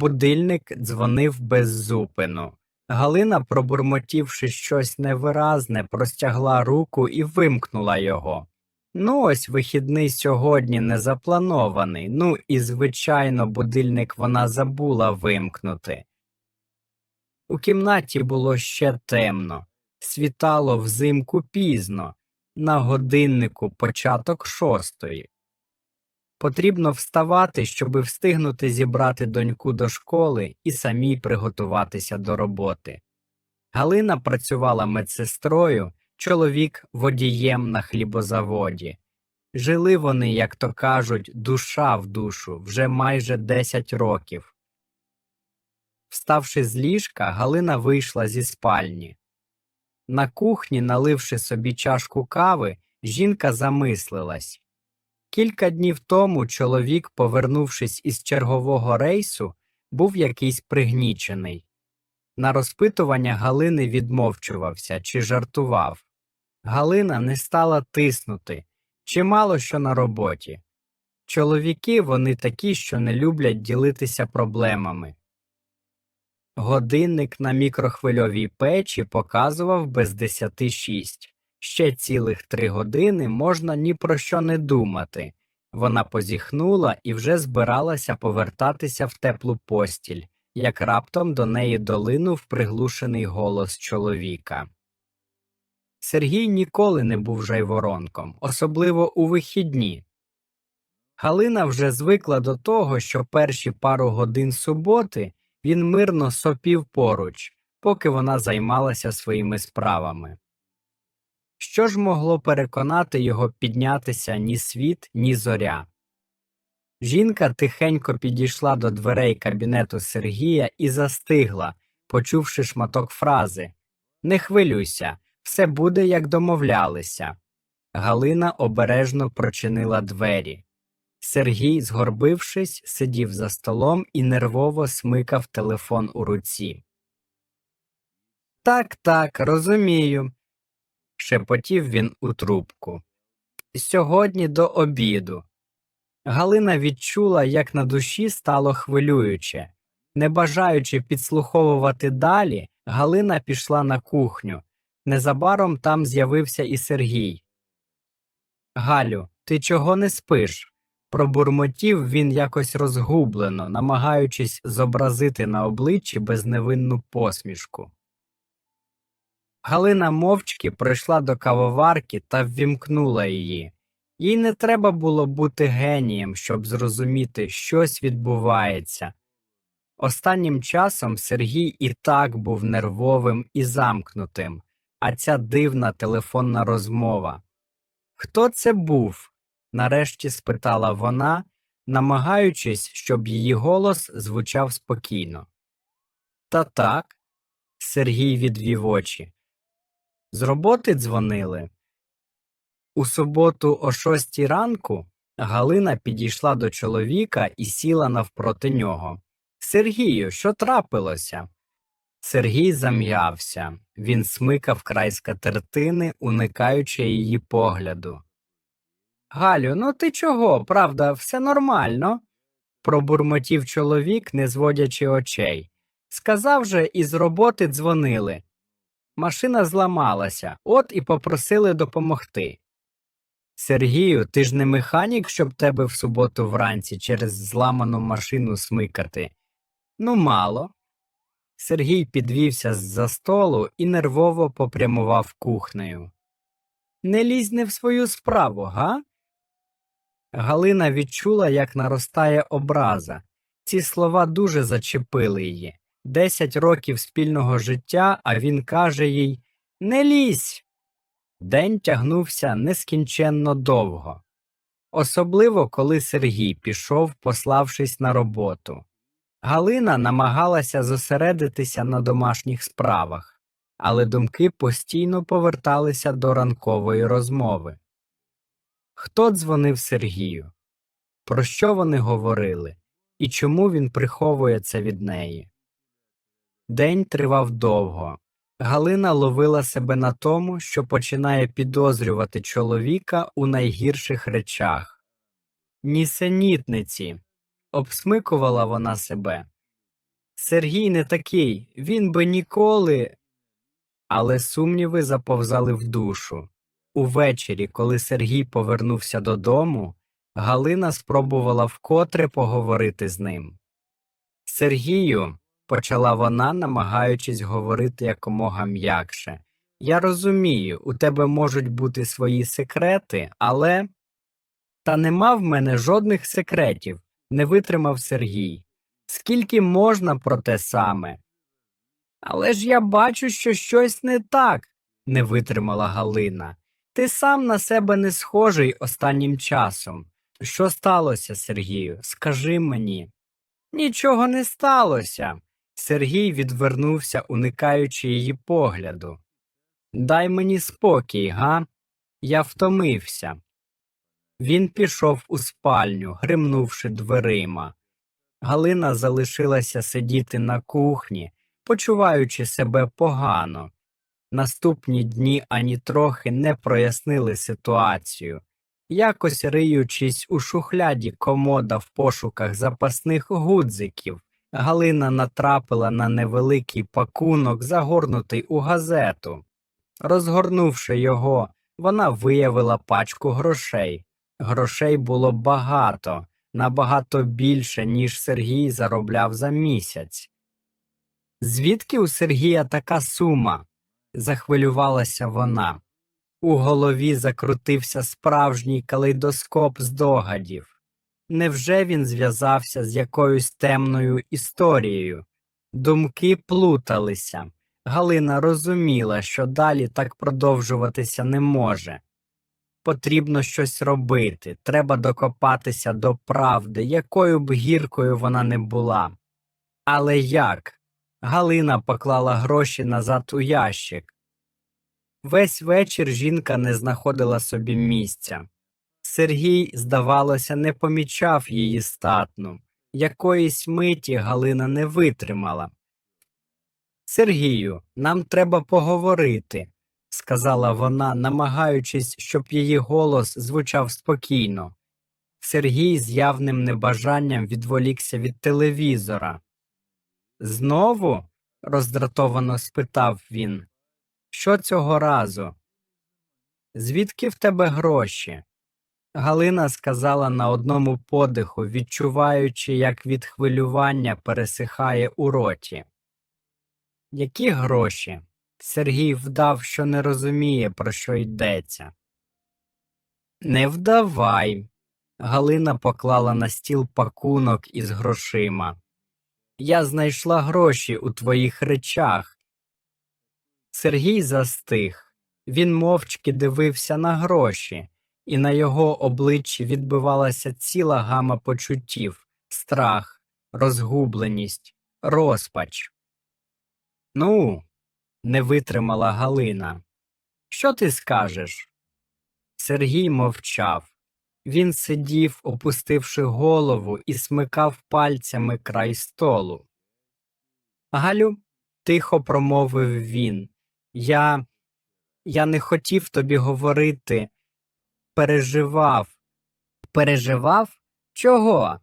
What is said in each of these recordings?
Будильник дзвонив без зупину. Галина, пробурмотівши щось невиразне, простягла руку і вимкнула його. Ну, ось вихідний сьогодні не запланований, ну і, звичайно, будильник вона забула вимкнути. У кімнаті було ще темно, світало взимку пізно, на годиннику початок шостої. Потрібно вставати, щоби встигнути зібрати доньку до школи і самій приготуватися до роботи. Галина працювала медсестрою, чоловік водієм на хлібозаводі. Жили вони, як то кажуть, душа в душу вже майже 10 років. Вставши з ліжка, Галина вийшла зі спальні. На кухні, наливши собі чашку кави, жінка замислилась. Кілька днів тому чоловік, повернувшись із чергового рейсу, був якийсь пригнічений. На розпитування Галини відмовчувався чи жартував. Галина не стала тиснути, чимало що на роботі. Чоловіки вони такі, що не люблять ділитися проблемами. Годинник на мікрохвильовій печі показував без десяти шість. Ще цілих три години можна ні про що не думати. Вона позіхнула і вже збиралася повертатися в теплу постіль, як раптом до неї долинув приглушений голос чоловіка. Сергій ніколи не був жайворонком, особливо у вихідні. Галина вже звикла до того, що перші пару годин суботи він мирно сопів поруч, поки вона займалася своїми справами. Що ж могло переконати його піднятися ні світ, ні зоря? Жінка тихенько підійшла до дверей кабінету Сергія і застигла, почувши шматок фрази Не хвилюйся, все буде, як домовлялися. Галина обережно прочинила двері. Сергій, згорбившись, сидів за столом і нервово смикав телефон у руці. Так, так, розумію, шепотів він у трубку. Сьогодні до обіду. Галина відчула, як на душі стало хвилююче. Не бажаючи підслуховувати далі, Галина пішла на кухню. Незабаром там з'явився і Сергій. Галю, ти чого не спиш? Пробурмотів він якось розгублено, намагаючись зобразити на обличчі безневинну посмішку. Галина мовчки прийшла до кавоварки та ввімкнула її. Їй не треба було бути генієм, щоб зрозуміти, щось відбувається. Останнім часом Сергій і так був нервовим і замкнутим, а ця дивна телефонна розмова. Хто це був? нарешті спитала вона, намагаючись, щоб її голос звучав спокійно. Та так, Сергій відвів очі. З роботи дзвонили. У суботу о шостій ранку Галина підійшла до чоловіка і сіла навпроти нього. Сергію, що трапилося? Сергій зам'явся. Він смикав край скатертини, уникаючи її погляду. Галю, ну ти чого? Правда, все нормально? пробурмотів чоловік, не зводячи очей. Сказав же, із роботи дзвонили. Машина зламалася, от і попросили допомогти. Сергію, ти ж не механік, щоб тебе в суботу вранці через зламану машину смикати. Ну, мало. Сергій підвівся з-за столу і нервово попрямував кухнею. Не лізь не в свою справу, га? Галина відчула, як наростає образа. Ці слова дуже зачепили її. Десять років спільного життя, а він каже їй Не лізь. День тягнувся нескінченно довго, особливо коли Сергій пішов, пославшись на роботу. Галина намагалася зосередитися на домашніх справах, але думки постійно поверталися до ранкової розмови. Хто дзвонив Сергію? Про що вони говорили, і чому він приховує це від неї? День тривав довго. Галина ловила себе на тому, що починає підозрювати чоловіка у найгірших речах. Нісенітниці. Обсмикувала вона себе. Сергій не такий, він би ніколи. Але сумніви заповзали в душу. Увечері, коли Сергій повернувся додому, Галина спробувала вкотре поговорити з ним. Сергію, почала вона, намагаючись говорити якомога м'якше. Я розумію, у тебе можуть бути свої секрети, але. Та нема в мене жодних секретів, не витримав Сергій. Скільки можна про те саме? Але ж я бачу, що щось не так, не витримала Галина. Ти сам на себе не схожий останнім часом. Що сталося, Сергію? Скажи мені. Нічого не сталося. Сергій відвернувся, уникаючи її погляду. Дай мені спокій, га? Я втомився. Він пішов у спальню, гримнувши дверима. Галина залишилася сидіти на кухні, почуваючи себе погано. Наступні дні ані трохи не прояснили ситуацію. Якось риючись у шухляді комода в пошуках запасних гудзиків, Галина натрапила на невеликий пакунок, загорнутий у газету. Розгорнувши його, вона виявила пачку грошей. Грошей було багато, набагато більше, ніж Сергій заробляв за місяць. Звідки у Сергія така сума? захвилювалася вона. У голові закрутився справжній калейдоскоп здогадів. Невже він зв'язався з якоюсь темною історією? Думки плуталися. Галина розуміла, що далі так продовжуватися не може. Потрібно щось робити, треба докопатися до правди, якою б гіркою вона не була. Але як? Галина поклала гроші назад у ящик. Весь вечір жінка не знаходила собі місця. Сергій, здавалося, не помічав її статну. Якоїсь миті Галина не витримала. Сергію, нам треба поговорити, сказала вона, намагаючись, щоб її голос звучав спокійно. Сергій з явним небажанням відволікся від телевізора. Знову? роздратовано спитав він. Що цього разу? Звідки в тебе гроші? Галина сказала на одному подиху, відчуваючи, як від хвилювання пересихає у роті. Які гроші? Сергій вдав, що не розуміє, про що йдеться. Не вдавай. Галина поклала на стіл пакунок із грошима. Я знайшла гроші у твоїх речах. Сергій застиг. Він мовчки дивився на гроші, і на його обличчі відбивалася ціла гама почуттів страх, розгубленість, розпач. Ну, не витримала Галина. Що ти скажеш? Сергій мовчав. Він сидів, опустивши голову, і смикав пальцями край столу. Галю, тихо промовив він. Я. Я не хотів тобі говорити. Переживав. Переживав? Чого?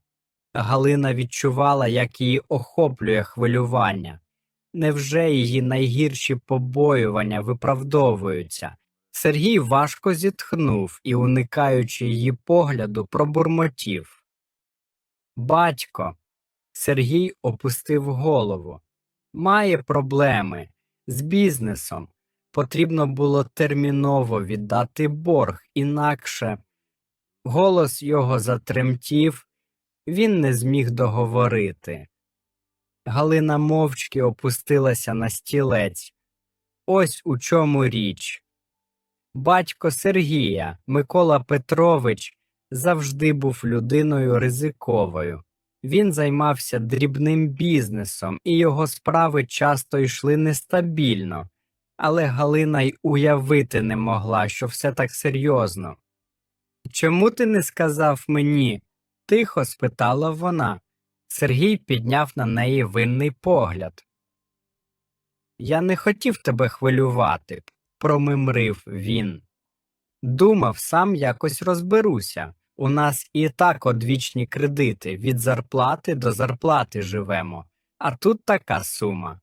Галина відчувала, як її охоплює хвилювання. Невже її найгірші побоювання виправдовуються? Сергій важко зітхнув і, уникаючи її погляду, пробурмотів. Батько. Сергій опустив голову. Має проблеми з бізнесом. Потрібно було терміново віддати борг, інакше. Голос його затремтів, він не зміг договорити. Галина мовчки опустилася на стілець. Ось у чому річ. Батько Сергія, Микола Петрович, завжди був людиною ризиковою. Він займався дрібним бізнесом, і його справи часто йшли нестабільно, але Галина й уявити не могла, що все так серйозно. Чому ти не сказав мені? тихо спитала вона. Сергій підняв на неї винний погляд. Я не хотів тебе хвилювати, промимрив він. Думав, сам якось розберуся. У нас і так одвічні кредити від зарплати до зарплати живемо. А тут така сума.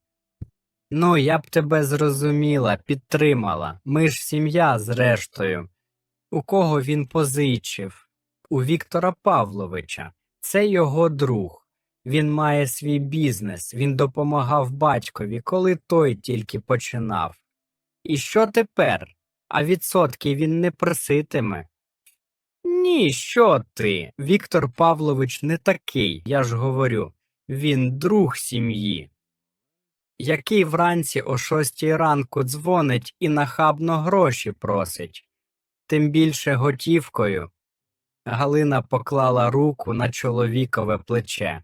Ну, я б тебе зрозуміла, підтримала. Ми ж сім'я, зрештою. У кого він позичив? У Віктора Павловича. Це його друг. Він має свій бізнес, він допомагав батькові, коли той тільки починав. І що тепер? А відсотки він не проситиме. Ні, що ти? Віктор Павлович не такий, я ж говорю. Він друг сім'ї, який вранці о шостій ранку дзвонить і нахабно гроші просить, тим більше готівкою. Галина поклала руку на чоловікове плече.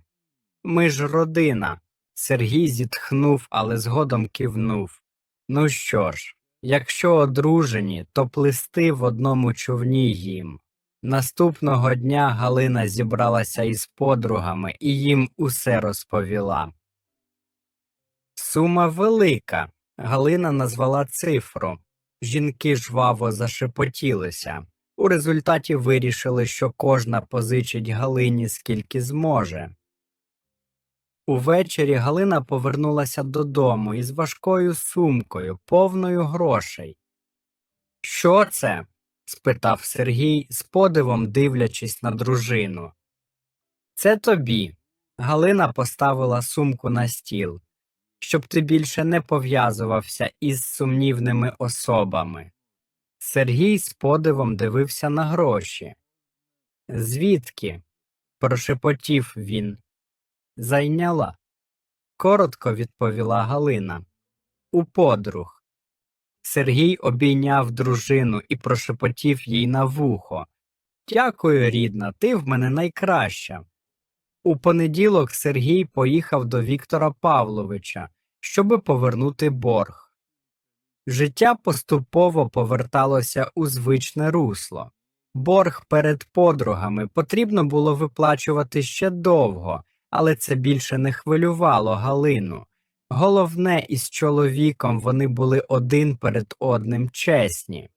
Ми ж родина. Сергій зітхнув, але згодом кивнув. Ну що ж, якщо одружені, то плисти в одному човні їм. Наступного дня Галина зібралася із подругами і їм усе розповіла. Сума велика. Галина назвала цифру. Жінки жваво зашепотілися. У результаті вирішили, що кожна позичить Галині скільки зможе. Увечері Галина повернулася додому із важкою сумкою, повною грошей. Що це? спитав Сергій, з подивом дивлячись на дружину. Це тобі. Галина поставила сумку на стіл, щоб ти більше не пов'язувався із сумнівними особами. Сергій з подивом дивився на гроші. Звідки? прошепотів він. Зайняла. Коротко відповіла Галина. У подруг. Сергій обійняв дружину і прошепотів їй на вухо. Дякую, рідна, ти в мене найкраща. У понеділок Сергій поїхав до Віктора Павловича, щоби повернути борг. Життя поступово поверталося у звичне русло. Борг перед подругами потрібно було виплачувати ще довго, але це більше не хвилювало Галину. Головне, із чоловіком вони були один перед одним чесні.